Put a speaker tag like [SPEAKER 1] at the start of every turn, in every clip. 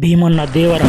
[SPEAKER 1] Bhimanna Devara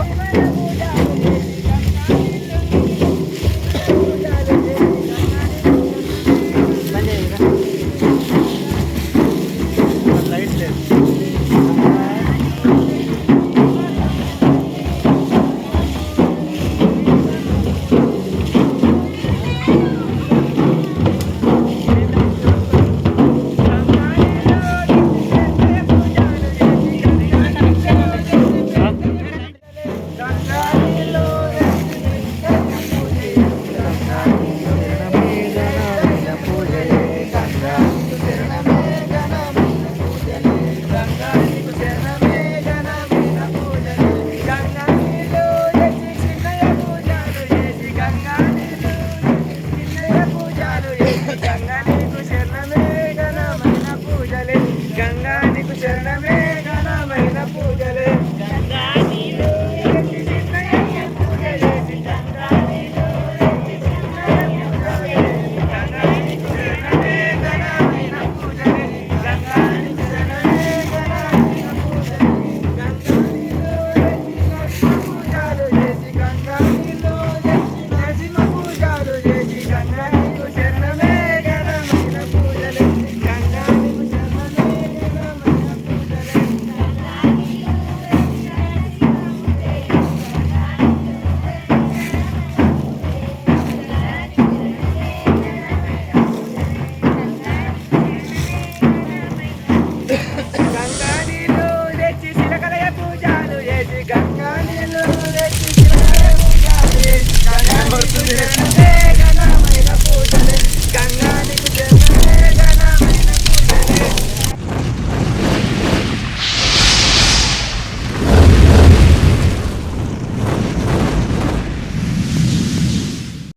[SPEAKER 2] Oh, my God.